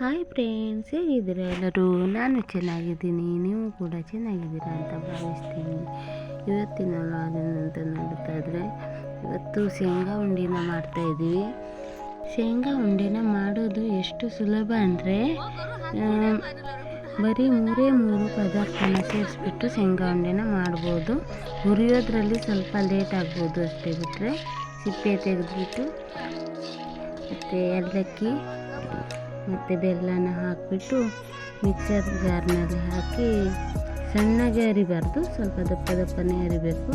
Hi friends ಹೇಗಿದ್ದೀರಾ ಎಲ್ಲರೂ? ನಾನು ಚೆನ್ನಾಗಿದ್ದೀನಿ, ನೀವು ಕೂಡ ಚೆನ್ನಾಗಿದ್ದೀರಾ ಅಂತ ಭಾವಿಸ್ತೀನಿ. ಇವತ್ತಿನ ಅಂತ ನೋಡ್ತಾ ಇದ್ರೆ, ಇವತ್ತು ಶೇಂಗಾ ಉಂಡಿನ ಮಾಡ್ತಾಯಿದ್ದೀವಿ ಶೇಂಗಾ ಉಂಡಿನ ಮಾಡೋದು ಎಷ್ಟು ಸುಲಭ ಅಂದರೆ ಬರೀ ಮೂರೇ ಮೂರು ಪದಾರ್ಥನ ಸೇರಿಸ್ಬಿಟ್ಟು ಶೇಂಗಾ ಉಂಡೆನ ಮಾಡ್ಬೋದು. ಹುರಿಯೋದ್ರಲ್ಲಿ ಸ್ವಲ್ಪ ಲೇಟ್ ಆಗ್ಬೋದು ಅಷ್ಟೇ ಬಿಟ್ಟರೆ ಸಿಪ್ಪೆ ತೆಗೆದ್ಬಿಟ್ಟು, ಮತ್ತು ಏಲಕ್ಕಿ ಮತ್ತು ಬೆಲ್ಲನ ಹಾಕಿಬಿಟ್ಟು ಮಿಕ್ಸರ್ ಜಾರ್ನಲ್ಲಿ ಹಾಕಿ ಸಣ್ಣಗೆ ಅರಿಬಾರ್ದು ಸ್ವಲ್ಪ ದಪ್ಪ ದಪ್ಪನೇ ಅರಿಬೇಕು.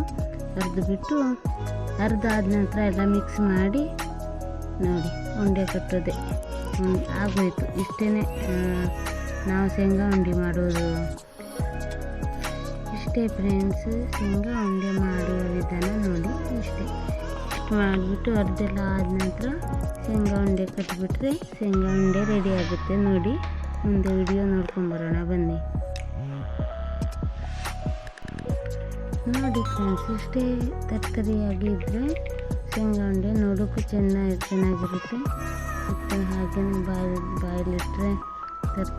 ಅರಿದುಬಿಟ್ಟು ಅರ್ದಾದ ನಂತರ ಎಲ್ಲ ಮಿಕ್ಸ್ ಮಾಡಿ ನೋಡಿ ಉಂಡೆ ಕಟ್ಟೋದೆ. ಆಗೋಯಿತು. ಇಷ್ಟೇ ನಾವು ಶೇಂಗಾ ಉಂಡೆ ಮಾಡೋದು. ಇಷ್ಟೇ ಫ್ರೆಂಡ್ಸ್ ಶೇಂಗಾ ಉಂಡೆ ಮಾಡುವ ವಿಧಾನ ನೋಡಿ ಇಷ್ಟು. ಮಾಡಿಬಿಟ್ಟು ಅರ್ಧೆಲ್ಲ ಆದ ನಂತರ ಶೇಂಗಾ ಉಂಡೆ ಕಟ್ಬಿಟ್ರೆ ಶೇಂಗಾ ಉಂಡೆ ರೆಡಿ ಆಗುತ್ತೆ ನೋಡಿ. ಮುಂದೆ ವಿಡಿಯೋ ನೋಡ್ಕೊಂಬರೋಣ ಬನ್ನಿ. ನೋಡಿ ಫ್ರೆಂಡ್ಸ್ ಇಷ್ಟೇ ತರಕಾರಿಯಾಗಿ ಇದ್ದರೆ ಶೇಂಗಾ ಉಂಡೆ ನೋಡೋಕ್ಕೂ ಚೆನ್ನಾಗಿ, ಚೆನ್ನಾಗಿರುತ್ತೆ. ಮತ್ತು ಹಾಗೆಯೇ ಬಾಯಿ ಬಾಯಲ್ಲಿಟ್ಟರೆ ತರ್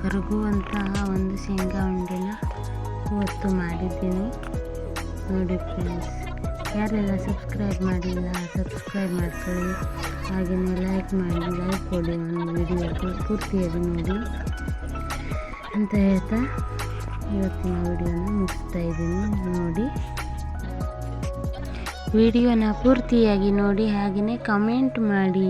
ಕರಗುವಂತಹ ಒಂದು ಶೇಂಗಾ ಉಂಡೆನ ಇವತ್ತು ಮಾಡಿದ್ದೀನಿ. ನೋಡಿ ಫ್ರೆಂಡ್ಸ್ ಯಾರೆಲ್ಲ ಸಬ್ಸ್ಕ್ರೈಬ್ ಮಾಡಿಲ್ಲ ಸಬ್ಸ್ಕ್ರೈಬ್ ಮಾಡ್ಕೊಳ್ಳಿ. ಹಾಗೆಯೇ ಲೈಕ್ ಮಾಡಿ ಲೈಕ್ ಕೊಡಿ ಒಂದು ವಿಡಿಯೋ ಪೂರ್ತಿಯಾಗಿ ನೋಡಿ. ಅಂತ ಹೇಳ್ತಾ ಇವತ್ತಿನ ವಿಡಿಯೋನ ಮುಗಿಸ್ತಾ ಇದ್ದೀನಿ. ನೋಡಿ. ವಿಡಿಯೋನ ಪೂರ್ತಿಯಾಗಿ ನೋಡಿ, ಹಾಗೆಯೇ ಕಮೆಂಟ್ ಮಾಡಿ.